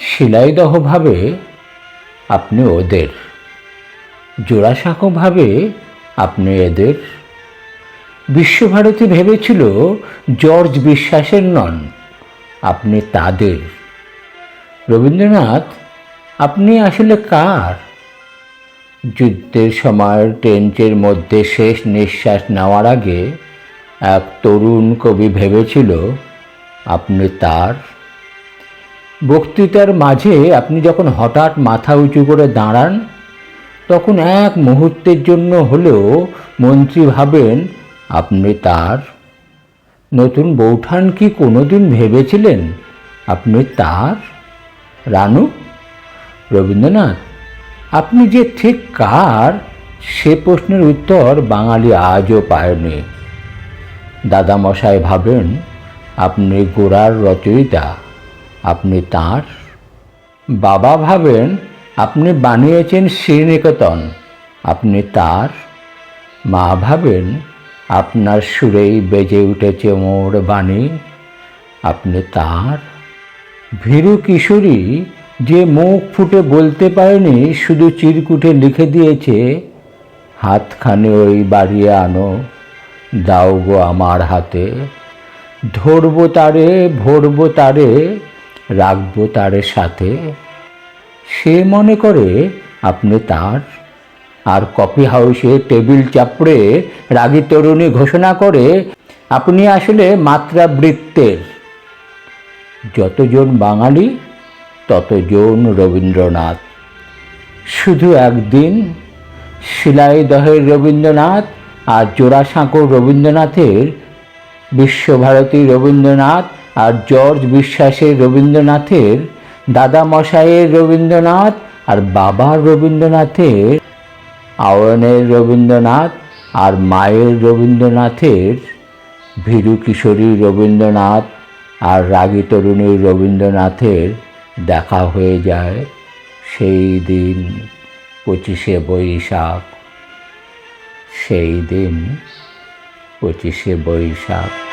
শিলাইদহভাবে আপনি ওদের, জোড়াসাঁকোভাবে আপনি এদের। বিশ্বভারতী ভেবেছিল জর্জ বিশ্বাসের নন, আপনি তাদের। রবীন্দ্রনাথ, আপনি আসলে কার? যুদ্ধের সময় টেন্টের মধ্যে শেষ নিঃশ্বাস নেওয়ার আগে এক তরুণ কবি ভেবেছিল, আপনি তার? বক্তৃতার মাঝে আপনি যখন হঠাৎ মাথা উঁচু করে দাঁড়ান, তখন এক মুহূর্তের জন্য হলেও মন্ত্রী ভাবেন, আপনি তার? নতুন বৌঠান কি কোনোদিন ভেবেছিলেন, আপনি তার? রানু, রবীন্দ্রনাথ, আপনি যে ঠিক কার? সে প্রশ্নের উত্তর বাঙালি আজও পায়নি। দাদামশাই ভাবেন, আপনি গোড়ার রচয়িতা, আপনি তাঁর? বাবা ভাবেন, আপনি বানিয়েছেন শ্রীনিকেতন, আপনি তার? মা ভাবেন, আপনার সুরেই বেজে উঠেছে মোর বাণী, আপনি তার? ভীরু কিশোরী যে মুখ ফুটে বলতে পারেনি, শুধু চিরকুটে লিখে দিয়েছে, হাতখানে ওই বাড়িয়ে আনো দাও গো আমার হাতে। ধরবো তারে, ভরবো তারে, রাখব তারে সাথে। সে মনে করে, আপনি তার। আর কফি হাউসে টেবিল চাপড়ে রাগী তরুণী ঘোষণা করে, আপনি আসলে মাত্রা বৃত্তের যতজন বাঙালি, ততজন রবীন্দ্রনাথ। শুধু একদিন, শিলাইদহের রবীন্দ্রনাথ আর জোড়াসাঁকোর রবীন্দ্রনাথের বিশ্বভারতী রবীন্দ্রনাথ আর জর্জ বিশ্বাসের রবীন্দ্রনাথের দাদা মশাইয়ের রবীন্দ্রনাথ আর বাবার রবীন্দ্রনাথের আওয়ানের রবীন্দ্রনাথ আর মায়ের রবীন্দ্রনাথের ভীরু কিশোরী রবীন্দ্রনাথ আর রাগী তরুণীর রবীন্দ্রনাথের দেখা হয়ে যায় সেই দিন পঁচিশে বৈশাখ। সেই দিন পঁচিশে বৈশাখ।